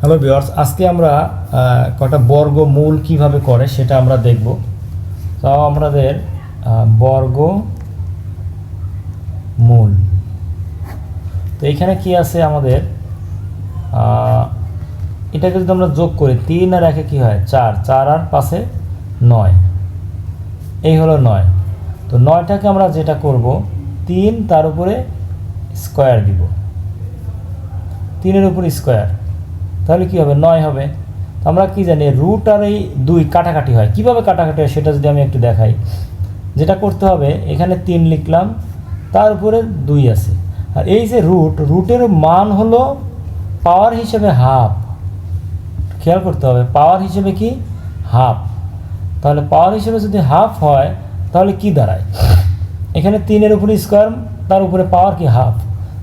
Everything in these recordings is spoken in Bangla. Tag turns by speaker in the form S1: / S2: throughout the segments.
S1: হ্যালো ভিউয়ার্স আজকে আমরা কটা বর্গ মূল কীভাবে করে সেটা আমরা দেখব। তাও আমাদের বর্গ মূল। তো এখানে কি আছে আমাদের? এটাকে যদি আমরা যোগ করি, তিন আর একে কি হয়? চার। চার আর পাশে নয়। এই হলো নয়। তো নয়টাকে আমরা যেটা করব, তিন তার উপরে স্কোয়ার দিব। তিনের উপর স্কোয়ার। তাহলে কি হবে? নয় হবে। আমরা কি জানি রুট আর এই দুই কাটাকাটি হয়। কীভাবে কাটাকাটি হয় সেটা যদি আমি একটু দেখাই। যেটা করতে হবে, এখানে তিন লিখলাম, তার উপরে দুই আছে। আর এই যে রুট রুটের মান হলো পাওয়ার হিসেবে হাফ খেয়াল করতে হবে পাওয়ার হিসেবে কি? হাফ তাহলে পাওয়ার হিসেবে যদি হাফ হয়, তাহলে কি দাঁড়ায়? এখানে তিনের উপরে স্কোয়ার তার উপরে পাওয়ার কি? হাফ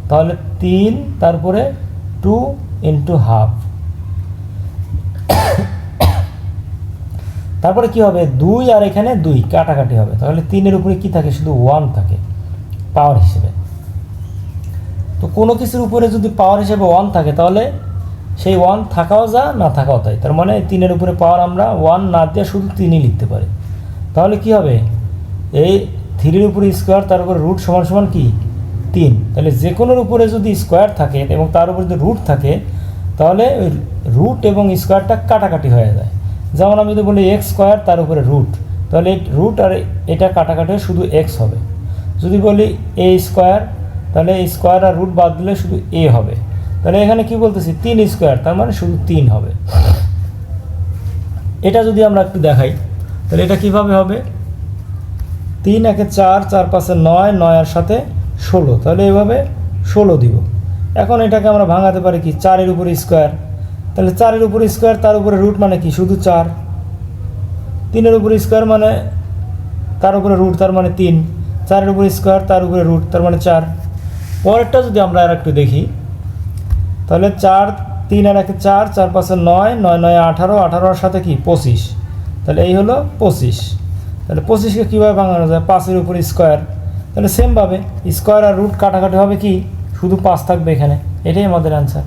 S1: তাহলে তিন তারপরে টু ইন্টু হাফ তারপরে কি হবে? দুই আর এখানে দুই কাটাকাটি হবে। তাহলে তিনের উপরে কি থাকে? শুধু ওয়ান থাকে পাওয়ার হিসেবে। তো কোনো কিছুর উপরে যদি পাওয়ার হিসেবে ওয়ান থাকে, তাহলে সেই ওয়ান থাকাও যা, না থাকাও তাই। তার মানে তিনের উপরে পাওয়ার আমরা ওয়ান না দিয়ে শুধু তিনই লিখতে পারি। তাহলে কি হবে? এই থ্রির উপরে স্কোয়ার তার উপরে রুট সমান সমান কি? তিন। তাহলে যে কোনোর উপরে যদি স্কোয়ার থাকে এবং তার উপরে যদি রুট থাকে, তাহলে রুট এবং স্কোয়ারটা কাটাকাটি হয়ে যায়। যেমন আমি যদি বলি এক্স স্কোয়ার তার উপরে রুট তাহলে রুট আর এটা কাটাকাটি শুধু এক্স হবে। যদি বলি এ স্কোয়ার তাহলে স্কোয়ার আর রুট বাদ দিলে শুধু এ হবে। তাহলে এখানে কি বলতেছি? তিন স্কোয়ার তার মানে শুধু তিন হবে। এটা যদি আমরা একটু দেখাই, তাহলে এটা কীভাবে হবে? তিন একে চার চার পাশে নয় নয়ের সাথে ষোলো। তাহলে এভাবে ষোলো দিব। এখন এটাকে আমরা ভাঙাতে পারি কি? চারের উপরে স্কোয়ার তাহলে চারের উপরে স্কোয়ার তার উপরে রুট মানে কি? শুধু চার। তিনের উপরে স্কোয়ার মানে তার উপরে রুট তার মানে তিন। চারের উপরে স্কোয়ার তার উপরে রুট তার মানে চার। পরেরটা যদি আমরা আর একটু দেখি, তাহলে চার, তিন আর একে চার চার পাশে নয় নয় নয়, আঠারো আঠারোর সাথে কি? পঁচিশ। তাহলে এই হলো পঁচিশ। তাহলে পঁচিশকে কীভাবে ভাঙানো যায়? পাঁচের উপর স্কোয়ার তাহলে সেমভাবে স্কোয়ার আর রুট কাটাকাটি হবে কি? শুধু পাঁচ থাকবে এখানে। এটাই আমাদের অ্যান্সার